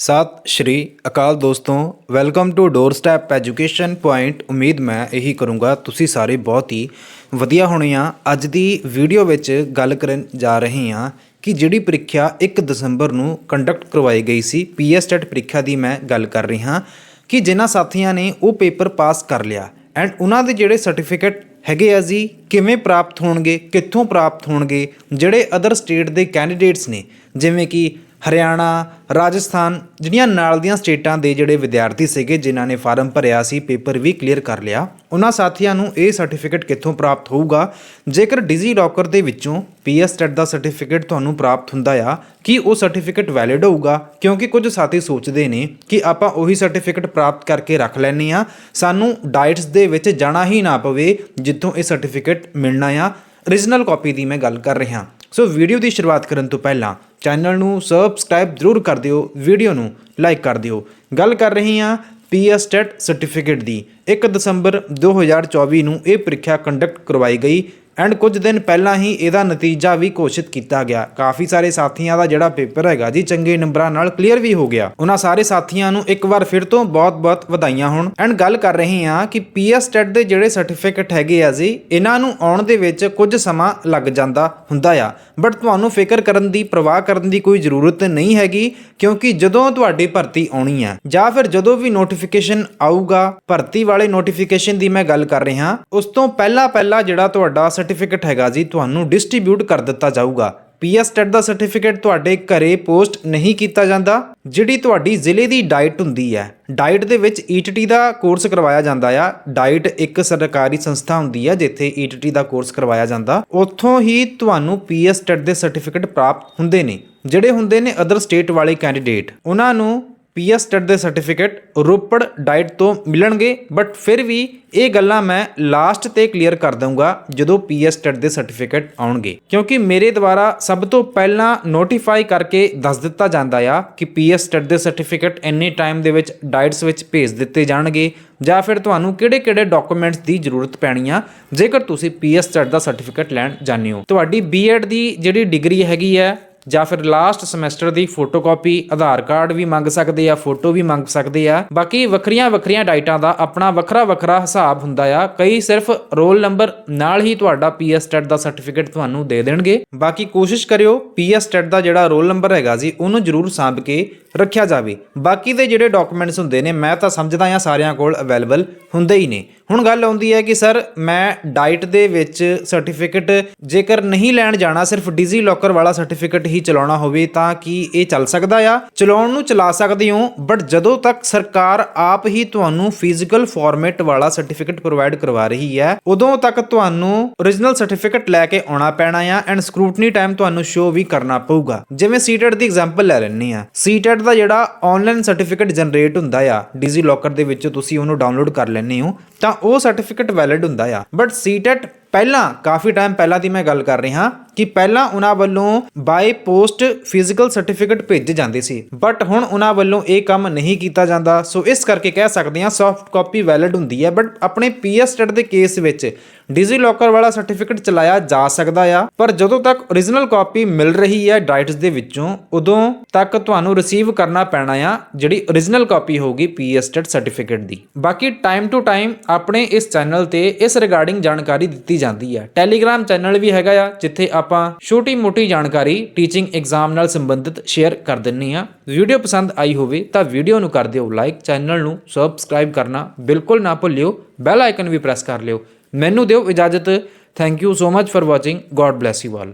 ਸਤਿ, ਸ਼੍ਰੀ ਅਕਾਲ ਦੋਸਤੋ welcome to door step education point ਉਮੀਦ ਮੈਂ ਇਹੀ ਕਰੂੰਗਾ, ਤੁਸੀਂ ਸਾਰੇ ਬਹੁਤ ਹੀ ਵਧੀਆ ਹੋਣੇ ਆ। ਅੱਜ ਦੀ ਵੀਡੀਓ ਵਿੱਚ ਗੱਲ ਕਰਨ ਜਾ ਰਹੇ ਹਾਂ ਕਿ ਜਿਹੜੀ ਪ੍ਰੀਖਿਆ 1 ਦਸੰਬਰ ਨੂੰ ਕੰਡਕਟ ਕਰਵਾਈ ਗਈ ਸੀ ਪੀਐਸ ਟੈਟ ਪ੍ਰੀਖਿਆ ਦੀ ਮੈਂ ਗੱਲ ਕਰ ਰਹੀ ਹਾਂ ਕਿ ਜਿਨ੍ਹਾਂ ਸਾਥੀਆਂ ਨੇ ਉਹ ਪੇਪਰ ਪਾਸ ਕਰ ਲਿਆ। ਐਂਡ ਉਹਨਾਂ ਦੇ ਜਿਹੜੇ ਸਰਟੀਫਿਕੇਟ ਹੈਗੇ ਆ ਜੀ, ਕਿਵੇਂ ਪ੍ਰਾਪਤ ਹੋਣਗੇ, ਕਿੱਥੋਂ ਪ੍ਰਾਪਤ ਹੋਣਗੇ, ਜਿਹੜੇ ਅਦਰ ਸਟੇਟ ਦੇ ਕੈਂਡੀਡੇਟਸ ਨੇ, ਜਿਵੇਂ ਕਿ ਹਰਿਆਣਾ, ਰਾਜਸਥਾਨ ਜਿਹੜੀਆਂ ਨਾਲ ਦੀਆਂ ਸਟੇਟਾਂ ਦੇ ਜਿਹੜੇ ਵਿਦਿਆਰਥੀ ਸੀਗੇ, ਜਿਨ੍ਹਾਂ ਨੇ ਫਾਰਮ ਭਰਿਆ ਸੀ, ਪੇਪਰ ਵੀ ਕਲੀਅਰ ਕਰ ਲਿਆ, ਉਹਨਾਂ ਸਾਥੀਆਂ ਨੂੰ ਇਹ ਸਰਟੀਫਿਕੇਟ ਕਿੱਥੋਂ ਪ੍ਰਾਪਤ ਹੋਊਗਾ? ਜੇਕਰ ਡਿਜੀ ਲੋਕਰ ਦੇ ਵਿੱਚੋਂ ਪੀਐਸ ਟੈਟ ਦਾ ਸਰਟੀਫਿਕੇਟ ਤੁਹਾਨੂੰ ਪ੍ਰਾਪਤ ਹੁੰਦਾ ਆ, ਕਿ ਉਹ ਸਰਟੀਫਿਕੇਟ ਵੈਲਿਡ ਹੋਊਗਾ? ਕਿਉਂਕਿ ਕੁਝ ਸਾਥੀ ਸੋਚਦੇ ਨੇ ਕਿ ਆਪਾਂ ਉਹੀ ਸਰਟੀਫਿਕੇਟ ਪ੍ਰਾਪਤ ਕਰਕੇ ਰੱਖ ਲੈਣੇ ਆ ਸਾਨੂੰ ਡਾਈਟਸ ਦੇ ਵਿੱਚ ਜਾਣਾ ਹੀ ਨਾ ਪਵੇ, ਜਿੱਥੋਂ ਇਹ ਸਰਟੀਫਿਕੇਟ ਮਿਲਣਾ ਆ। Origignal ਕਾਪੀ ਦੀ ਮੈਂ ਗੱਲ ਕਰ ਰਿਹਾ। ਸੋ ਵੀਡੀਓ ਦੀ ਸ਼ੁਰੂਆਤ ਕਰਨ ਤੋਂ ਪਹਿਲਾਂ ਚੈਨਲ ਨੂੰ ਸਬਸਕ੍ਰਾਈਬ ਜ਼ਰੂਰ ਕਰ ਦਿਓ, ਵੀਡੀਓ ਨੂੰ ਲਾਈਕ ਕਰ ਦਿਓ। ਗੱਲ ਕਰ ਰਹੀ ਹਾਂ ਪੀਐਸ ਟੈਟ ਸਰਟੀਫਿਕੇਟ ਦੀ। 1 ਦਸੰਬਰ 2024 ਨੂੰ ਇਹ ਪ੍ਰੀਖਿਆ ਕੰਡਕਟ ਕਰਵਾਈ ਗਈ। ਐਂਡ ਕੁਝ ਦਿਨ ਪਹਿਲਾਂ ਹੀ ਇਹਦਾ ਨਤੀਜਾ ਵੀ ਘੋਸ਼ਿਤ ਕੀਤਾ ਗਿਆ। ਕਾਫੀ ਸਾਰੇ ਸਾਥੀਆਂ ਦਾ ਜਿਹੜਾ ਪੇਪਰ ਹੈਗਾ ਜੀ, ਚੰਗੇ ਨੰਬਰਾਂ ਨਾਲ ਕਲੀਅਰ ਵੀ ਹੋ ਗਿਆ। ਉਹਨਾਂ ਸਾਰੇ ਸਾਥੀਆਂ ਨੂੰ ਇੱਕ ਵਾਰ ਫਿਰ ਤੋਂ ਬਹੁਤ-ਬਹੁਤ ਵਧਾਈਆਂ ਹੋਣ। ਐਂਡ ਗੱਲ ਕਰ ਰਹੇ ਹਾਂ ਕਿ ਪੀਐਸ ਟੈਟ ਦੇ ਜਿਹੜੇ ਸਰਟੀਫਿਕੇਟ ਹੈਗੇ ਆ ਜੀ, ਇਹਨਾਂ ਨੂੰ ਆਉਣ ਦੇ ਵਿੱਚ ਕੁਝ ਸਮਾਂ ਲੱਗ ਜਾਂਦਾ ਹੁੰਦਾ ਆ। ਬਟ ਤੁਹਾਨੂੰ ਫਿਕਰ ਕਰਨ ਦੀ, ਪ੍ਰਵਾਹ ਕਰਨ ਦੀ ਕੋਈ ਜ਼ਰੂਰਤ ਨਹੀਂ ਹੈਗੀ, ਕਿਉਂਕਿ ਜਦੋਂ ਤੁਹਾਡੀ ਭਰਤੀ ਆਉਣੀ ਆ, ਜਾਂ ਫਿਰ ਜਦੋਂ ਵੀ ਨੋਟੀਫਿਕੇਸ਼ਨ ਆਊਗਾ, ਭਰਤੀ ਵਾਲੇ ਨੋਟੀਫਿਕੇਸ਼ਨ ਦੀ ਮੈਂ ਗੱਲ ਕਰ ਰਿਹਾ। ਉਸ ਤੋਂ ਪਹਿਲਾਂ ਪਹਿਲਾਂ ਜਿਹੜਾ ਤੁਹਾਡਾ ਸਰਟੀਫਿਕੇਟ ਹੈਗਾ ਜੀ, ਤੁਹਾਨੂੰ ਡਿਸਟ੍ਰੀਬਿਊਟ ਕਰ ਦਿੱਤਾ ਜਾਊਗਾ। ਪੀਐਸ ਟੈਟ ਦਾ ਸਰਟੀਫਿਕੇਟ ਤੁਹਾਡੇ ਘਰੇ ਪੋਸਟ ਨਹੀਂ ਕੀਤਾ ਜਾਂਦਾ, ਜਿਹੜੀ ਤੁਹਾਡੀ ਜ਼ਿਲ੍ਹੇ ਦੀ ਡਾਈਟ ਹੁੰਦੀ ਹੈ। ਡਾਈਟ ਦੇ ਵਿੱਚ ਈਟੀਟੀ ਦਾ ਕੋਰਸ ਕਰਵਾਇਆ ਜਾਂਦਾ ਆ। ਡਾਈਟ ਇੱਕ ਸਰਕਾਰੀ ਸੰਸਥਾ ਹੁੰਦੀ ਹੈ ਜਿੱਥੇ ਈਟੀਟੀ ਦਾ ਕੋਰਸ ਕਰਵਾਇਆ ਜਾਂਦਾ। ਉੱਥੋਂ ਹੀ ਤੁਹਾਨੂੰ ਪੀਐਸ ਟੈਟ ਦੇ ਸਰਟੀਫਿਕੇਟ ਪ੍ਰਾਪਤ ਹੁੰਦੇ ਨੇ, ਜਿਹੜੇ ਹੁੰਦੇ ਨੇ ਅਦਰ ਸਟੇਟ ਵਾਲੇ ਕੈਂਡੀਡੇਟ ਉਹਨਾਂ ਨੂੰ ਪੀਐਸ ਟੈਟ ਦੇ ਸਰਟੀਫਿਕੇਟ ਰੋਪੜ ਡਾਈਟ ਤੋਂ ਮਿਲਣਗੇ ਬਟ ਫਿਰ ਵੀ ਇਹ ਗੱਲਾਂ ਮੈਂ ਲਾਸਟ ਤੇ ਕਲੀਅਰ ਕਰ ਦਊਂਗਾ ਜਦੋਂ ਪੀਐਸ ਟੈਟ ਦੇ ਸਰਟੀਫਿਕੇਟ ਆਉਣਗੇ। ਕਿਉਂਕਿ ਮੇਰੇ ਦੁਆਰਾ ਸਭ ਤੋਂ ਪਹਿਲਾਂ ਨੋਟੀਫਾਈ ਕਰਕੇ ਦੱਸ ਦਿੱਤਾ ਜਾਂਦਾ ਆ ਕਿ ਪੀਐਸ ਟੈਟ ਦੇ ਸਰਟੀਫਿਕੇਟ ਇੰਨੇ ਟਾਈਮ ਦੇ ਵਿੱਚ ਡਾਈਟਸ ਵਿੱਚ ਭੇਜ ਦਿੱਤੇ ਜਾਣਗੇ ਜਾਂ ਫਿਰ ਤੁਹਾਨੂੰ ਕਿਹੜੇ-ਕਿਹੜੇ ਡਾਕੂਮੈਂਟਸ ਦੀ ਜ਼ਰੂਰਤ ਪੈਣੀ ਆ ਜੇਕਰ ਤੁਸੀਂ ਪੀਐਸ ਟੈਟ ਦਾ ਸਰਟੀਫਿਕੇਟ ਲੈਣ ਜਾਂਦੇ ਹੋ। ਤੁਹਾਡੀ ਬੀਐਡ ਦੀ ਜਿਹੜੀ ਡਿਗਰੀ ਹੈਗੀ ਹੈ ਜਾਂ ਫਿਰ ਲਾਸਟ ਸਮੈਸਟਰ ਦੀ ਫੋਟੋਕਾਪੀ ਆਧਾਰ ਕਾਰਡ ਵੀ ਮੰਗ ਸਕਦੇ ਆ ਫੋਟੋ ਵੀ ਮੰਗ ਸਕਦੇ ਆ। ਬਾਕੀ ਵੱਖਰੀਆਂ ਵੱਖਰੀਆਂ ਡਾਈਟਾਂ ਦਾ ਆਪਣਾ ਵੱਖਰਾ ਵੱਖਰਾ ਹਿਸਾਬ ਹੁੰਦਾ ਆ। ਕਈ ਸਿਰਫ ਰੋਲ ਨੰਬਰ ਨਾਲ ਹੀ ਤੁਹਾਡਾ ਪੀਐਸ ਟੈਟ ਦਾ ਸਰਟੀਫਿਕੇਟ ਤੁਹਾਨੂੰ ਦੇ ਦੇਣਗੇ। ਬਾਕੀ ਕੋਸ਼ਿਸ਼ ਕਰਿਓ ਪੀਐਸ ਟੈਟ ਦਾ ਜਿਹੜਾ ਰੋਲ ਨੰਬਰ ਹੈਗਾ ਜੀ ਉਹਨੂੰ ਜ਼ਰੂਰ ਸਾਂਭ ਕੇ ਰੱਖਿਆ ਜਾਵੇ। ਬਾਕੀ ਦੇ ਜਿਹੜੇ ਡਾਕੂਮੈਂਟਸ ਹੁੰਦੇ ਨੇ, ਮੈਂ ਤਾਂ ਸਮਝਦਾ ਹਾਂ ਸਾਰਿਆਂ ਕੋਲ ਅਵੇਲੇਬਲ ਹੁੰਦੇ ਹੀ ਨੇ। ਹੁਣ ਗੱਲ ਆਉਂਦੀ ਹੈ ਕਿ ਸਰ, ਮੈਂ ਡਾਈਟ ਦੇ ਵਿੱਚ ਸਰਟੀਫਿਕੇਟ ਜੇਕਰ ਨਹੀਂ ਲੈਣ ਜਾਣਾ, ਸਿਰਫ ਡਿਜੀ ਲੋਕਰ ਵਾਲਾ ਸਰਟੀਫਿਕੇਟ ਹੀ ਚਲਾਉਣਾ ਹੋਵੇ, ਤਾਂ ਕੀ ਇਹ ਚੱਲ ਸਕਦਾ ਆ? ਚਲਾਉਣ ਨੂੰ ਚਲਾ ਸਕਦੇ ਹੋ ਬਟ ਜਦੋਂ ਤੱਕ ਸਰਕਾਰ ਆਪ ਹੀ ਤੁਹਾਨੂੰ ਫਿਜ਼ੀਕਲ ਫਾਰਮੈਟ ਵਾਲਾ ਸਰਟੀਫਿਕੇਟ ਪ੍ਰੋਵਾਈਡ ਕਰਵਾ ਰਹੀ ਹੈ, ਉਦੋਂ ਤੱਕ ਤੁਹਾਨੂੰ origignal ਸਰਟੀਫਿਕੇਟ ਲੈ ਕੇ ਆਉਣਾ ਪੈਣਾ ਆ ਐਂਡ ਸਕ੍ਰੂਟਨੀ ਟਾਈਮ ਤੁਹਾਨੂੰ ਸ਼ੋ ਵੀ ਕਰਨਾ ਪਊਗਾ। ਜਿਵੇਂ ਸੀਟੈਟ ਦੀ ਐਗਜ਼ਾਮਪਲ ਲੈ ਲੈਣੀ ਆ ਸੀਟੈਟ ਦਾ ਜਿਹੜਾ ਆਨਲਾਈਨ ਸਰਟੀਫਿਕੇਟ ਜਨਰੇਟ ਹੁੰਦਾ ਆ ਡਿਜੀ ਲੋਕਰ ਦੇ ਵਿੱਚ ਤੁਸੀਂ ਉਹਨੂੰ ਡਾਊਨਲੋਡ ਕਰ ਲੈਂਦੇ ਹੋ, ਤਾਂ ਉਹ ਸਰਟੀਫਿਕੇਟ ਵੈਲਿਡ ਹੁੰਦਾ ਆ। ਬਟ ਸੀਟੈਟ ਪਹਿਲਾਂ, ਕਾਫੀ ਟਾਈਮ ਪਹਿਲਾਂ ਦੀ ਮੈਂ ਗੱਲ ਕਰ ਰਿਹਾ ਕਿ ਪਹਿਲਾਂ ਉਹਨਾਂ ਵੱਲੋਂ ਬਾਈ ਪੋਸਟ ਫਿਜ਼ੀਕਲ ਸਰਟੀਫਿਕੇਟ ਭੇਜੇ ਜਾਂਦੇ ਸੀ। ਬਟ ਹੁਣ ਉਹਨਾਂ ਵੱਲੋਂ ਇਹ ਕੰਮ ਨਹੀਂ ਕੀਤਾ ਜਾਂਦਾ। ਸੋ ਇਸ ਕਰਕੇ ਕਹਿ ਸਕਦੇ ਹਾਂ ਸੌਫਟ ਕਾਪੀ ਵੈਲਿਡ ਹੁੰਦੀ ਹੈ। ਬਟ ਆਪਣੇ ਪੀਐਸ ਸਟੇਟ ਦੇ ਕੇਸ ਵਿੱਚ ਡਿਜੀ ਲੋਕਰ ਵਾਲਾ ਸਰਟੀਫਿਕੇਟ ਚਲਾਇਆ ਜਾ ਸਕਦਾ ਆ। ਪਰ ਜਦੋਂ ਤੱਕ origignal ਕਾਪੀ ਮਿਲ ਰਹੀ ਹੈ ਡਾਈਟਸ ਦੇ ਵਿੱਚੋਂ, ਉਦੋਂ ਤੱਕ ਤੁਹਾਨੂੰ ਰਿਸੀਵ ਕਰਨਾ ਪੈਣਾ ਆ, ਜਿਹੜੀ origignal ਕਾਪੀ ਹੋਊਗੀ ਪੀਐਸ ਸਟੇਟ ਸਰਟੀਫਿਕੇਟ ਦੀ। ਬਾਕੀ ਟਾਈਮ ਟੂ ਟਾਈਮ ਆਪਣੇ ਇਸ ਚੈਨਲ ਤੇ ਇਸ ਰਿਗਾਰਡਿੰਗ ਜਾਣਕਾਰੀ ਦਿੱਤੀ ਜਾਂਦੀ ਆ। ਟੈਲੀਗ੍ਰਾਮ ਚੈਨਲ ਵੀ ਹੈਗਾ ਆ, ਜਿੱਥੇ ਆਪਾਂ ਛੋਟੀ-ਮੋਟੀ ਜਾਣਕਾਰੀ ਟੀਚਿੰਗ ਐਗਜ਼ਾਮ ਨਾਲ ਸੰਬੰਧਿਤ ਸ਼ੇਅਰ ਕਰ ਦਿੰਨੀ ਆ। ਵੀਡੀਓ ਪਸੰਦ ਆਈ ਹੋਵੇ ਤਾਂ ਵੀਡੀਓ ਨੂੰ ਕਰ ਦਿਓ ਲਾਈਕ ਚੈਨਲ ਨੂੰ ਸਬਸਕ੍ਰਾਈਬ ਕਰਨਾ ਬਿਲਕੁਲ ਨਾ ਭੁੱਲਿਓ। ਬੈਲ ਆਈਕਨ ਵੀ ਪ੍ਰੈਸ ਕਰ ਲਿਓ। ਮੈਨੂੰ ਦਿਓ ਇਜਾਜ਼ਤ। Thank you so much for watching God bless you all